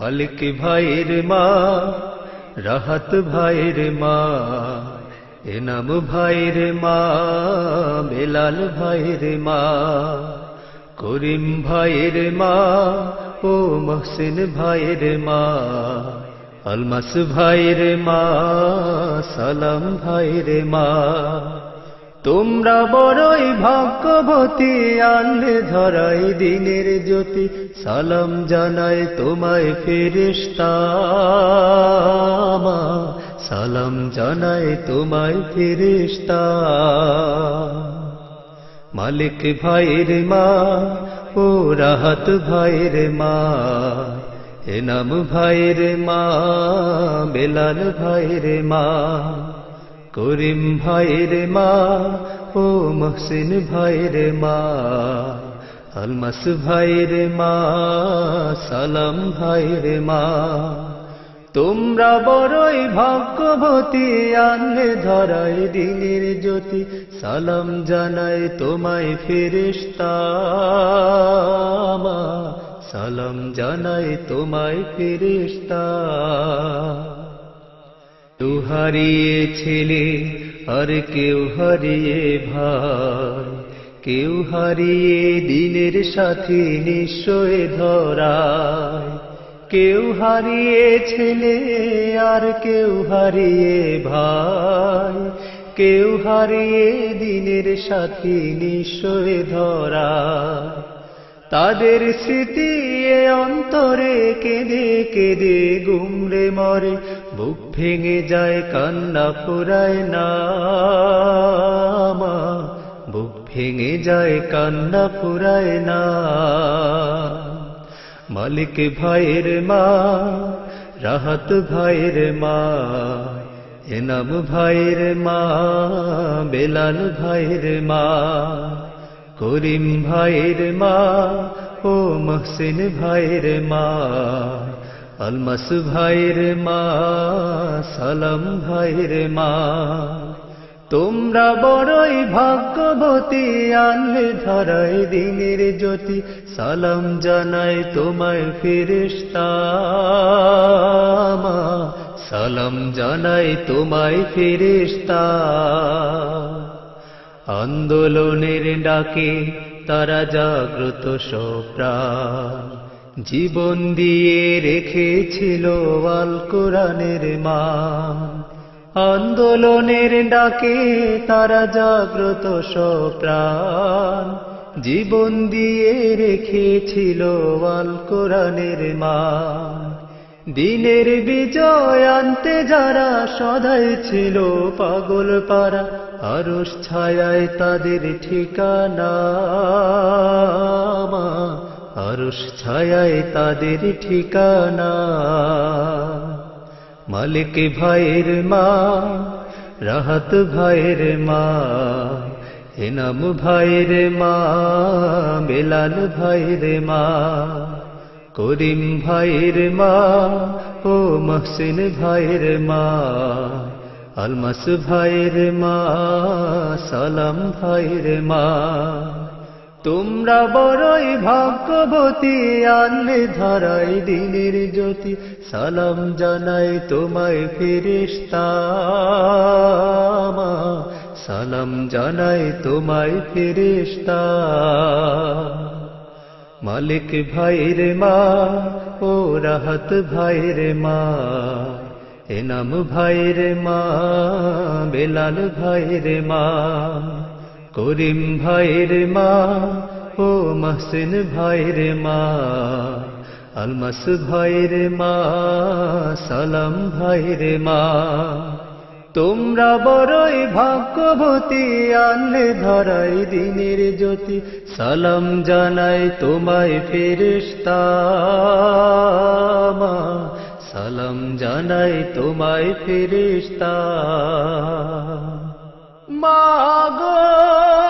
মালিক ভাইয়ের মা রাহাত ভাইয়ের মা এনাম ভাইয়ের মা বেলাল ভাইয়ের মা। করিম ভাইয়ের মা ও মহসিন ভাইয়ের মা আলমাস ভাইয়ের মা সালাম ভাইয়ের মা। তোমরা বড়ই ভাগ্যবতী আনলে ধরাই দিনের জ্যোতি সালাম জানায় তোমায় ফেরেশতা মা, সালাম জানায় তোমায় ফেরেশতা। মালিক ভাইয়ের মা ও রাহাত ভাইয়ের মা, এনাম ভাইয়ের মা, বেলাল ভাইয়ের মা, করিম ভাইয়ের মা ও মহসিন ভাইয়ের মা, আলমাস ভাইয়ের মা, সালাম ভাইয়ের মা। তোমরা বড়ই ভাগ্যবতী আনলে ধরাই দিনের জ্যোতি। সালাম জানাই তোমায় ফেরেশতা মা, সালাম জানাই তোমায় ফেরেশতা। কেউ হারিয়ে ছেলে আর কেউ হারিয়ে ভাই। কেউ হারিয়ে দিনের সাথে নিশ্চয় ধরায় কেউ হারিয়ে ছেলে আর কেউ হারিয়ে ভাই। কেউ হারিয়ে দিনের সাথে নিশ্চয় ধরা। তাদের স্মৃতি অন্তরে কেঁদে কেঁদে গুমরে মরে, বুক ভেঙে যায় কান্না ফুরায় না বুক ভেঙে যায় কান্না ফুরায় না মালিক ভাইয়ের মা, রাহাত ভাইয়ের মা, এনাম ভাইয়ের মা, বেলাল ভাইয়ের মা, করিম ভাইয়ের মা ও মহসিন ভাইয়ের মা, আলমাস ভাইয়ের মা, সালাম ভাইয়ের মা। তোমরা বড়ই ভাগ্যবতী আনলে ধরাই দিনের জ্যোতি। সালাম জানাই তোমায় ফেরেশতা মা, সালাম জানাই তোমায় ফেরেশতা। আন্দোলনের ডাকে তারা জাগ্রত সপ্রাণ জীবন দিয়ে রেখেছিল আল কোরআনের মান। আন্দোলনের ডাকে তারা জাগ্রত সপ্রাণ। জীবন দিয়ে রেখেছিল আল কোরআনের মান। দিনের বিজয় আনতে যারা সদাই ছিল পাগল পারা আরস ছায়ায় তাদের ঠিকানা মা, আরস ছায়ায় তাদের ঠিকানা মালিক ভাইয়ের মা, রাহাত ভাইয়ের মা হেনাম ভাইয়ের মা, বেলাল ভাইয়ের মা, করিম ভাইয়ের মা ও মহসিন ভাইয়ের মা, আলমাস ভাইয়ের মা, সালাম ভাইয়ের মা। তোমরা বড়ই ভাগ্যবতী আনলে ধরাই দিনের জ্যোতি। সালাম জানাই তোমায় ফেরেশতা মা, সালাম জানাই তোমায় ফেরেশতা মালিক ভাইয়ের মা ও রাহাত ভাইয়ের মা। এনাম ভাইয়ের মা বেলাল ভাইয়ের মা। করিম ভাইয়ের মা ও মহসিন ভাইয়ের মা আলমাস ভাইয়ের মা সালাম ভাইয়ের মা। তোমরা বড়ই ভাগ্যবতী আনলে ধরাই দিনের জ্যোতি সালাম জানাই তোমায় ফেরেশতা মা, সালাম জানাই তোমায় 马哥